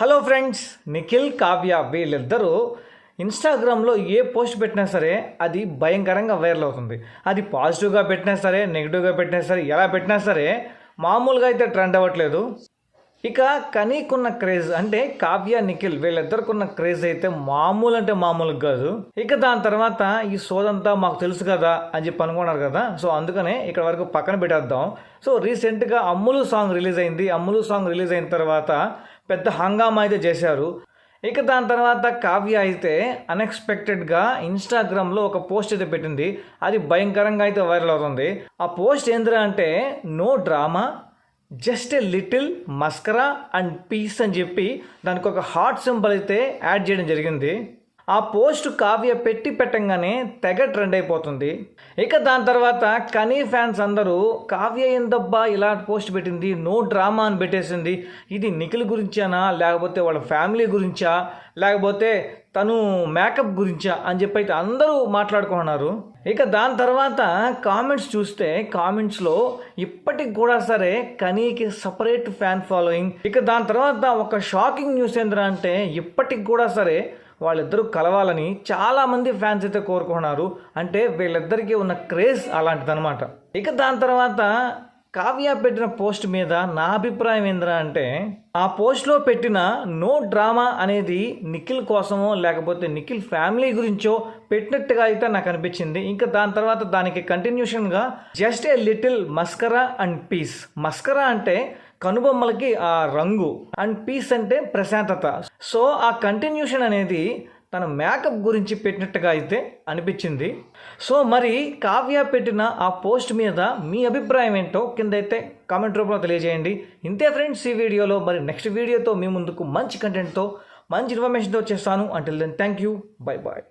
Hello friends Nikhil Kavya వీళ్ళిద్దరూ ఇన్స్టాగ్రామ్లో ఏ post పెట్టినా సరే అది భయంకరంగా వైరల్ అవుతుంది. అది పాజిటివ్గా పెట్టినా సరే నెగిటివ్గా పెట్టినా సరే ఎలా పెట్టినా సరే మామూలుగా అయితే ట్రెండ్ అవ్వట్లేదు. ఇక కనీకున్న క్రేజ్ అంటే కావ్య నిఖిల్ వీళ్ళిద్దరికున్న క్రేజ్ అయితే మామూలు అంటే మామూలు కాదు. ఇక దాని తర్వాత ఈ సోదంతా మాకు తెలుసు కదా అని చెప్పి అనుకున్నారు కదా. సో అందుకనే ఇక్కడ వరకు పక్కన పెట్టేద్దాం. సో రీసెంట్గా అమ్ములు సాంగ్ రిలీజ్ అయింది. అమ్ములు సాంగ్ రిలీజ్ అయిన తర్వాత పెద్ద హంగామా అయితే చేశారు. ఇక దాని తర్వాత కావ్య అయితే అన్ఎక్స్పెక్టెడ్గా ఇన్స్టాగ్రామ్లో ఒక పోస్ట్ అయితే పెట్టింది. అది భయంకరంగా అయితే వైరల్ అవుతుంది. ఆ పోస్ట్ ఏందిరా అంటే no drama just a little mascara and peace అని చెప్పి దానికి ఒక హార్ట్ సింబల్ అయితే యాడ్ చేయడం జరిగింది. ఆ పోస్ట్ కావ్య పెట్టి పెట్టంగానే తెగ ట్రెండ్ అయిపోతుంది. ఇక దాని తర్వాత కనీ ఫ్యాన్స్ అందరూ కావ్య ఏందబ్బా ఇలా పోస్ట్ పెట్టింది నో డ్రామా అని పెట్టేసింది ఇది నిఖిల్ గురించానా లేకపోతే వాళ్ళ ఫ్యామిలీ గురించా లేకపోతే తను మేకప్ గురించా అని చెప్పి అయితే అందరూ మాట్లాడుకున్నారు ఇక దాని తర్వాత కామెంట్స్ చూస్తే కామెంట్స్లో ఇప్పటికి కూడా సరే కనీకి సపరేట్ ఫ్యాన్ ఫాలోయింగ్. ఇక దాని తర్వాత ఒక షాకింగ్ న్యూస్ ఏంద్రా అంటే ఇప్పటికి కూడా సరే వాళ్ళిద్దరూ కలవాలని చాలామంది ఫ్యాన్స్ అయితే కోరుకున్నారు అంటే వీళ్ళిద్దరికీ ఉన్న క్రేజ్ అలాంటిదన్నమాట. ఇక దాని తర్వాత కావ్య పెట్టిన పోస్ట్ మీద నా అభిప్రాయం ఏంద్రా అంటే ఆ పోస్ట్లో పెట్టిన నో డ్రామా అనేది నిఖిల్ కోసమో లేకపోతే నిఖిల్ ఫ్యామిలీ గురించో పెట్టినట్టుగా అయితే నాకు అనిపించింది. ఇంకా దాని తర్వాత దానికి కంటిన్యూషన్గా just a little mascara and peace mascara అంటే కనుబొమ్మలకి ఆ రంగు అండ్ పీస్ అంటే ప్రశాంతత. సో ఆ కంటిన్యూషన్ అనేది తన మేకప్ గురించి పెట్టినట్టుగా అయితే అనిపించింది. సో మరి కావ్య పెట్టిన ఆ పోస్ట్ మీద మీ అభిప్రాయం ఏంటో కింద అయితే కామెంట్ రూపంలో తెలియజేయండి. ఇంతే ఫ్రెండ్స్ ఈ వీడియోలో మరి నెక్స్ట్ వీడియోతో మీ ముందుకు మంచి కంటెంట్తో మంచి ఇన్ఫర్మేషన్తో చేస్తాను until then thank you bye bye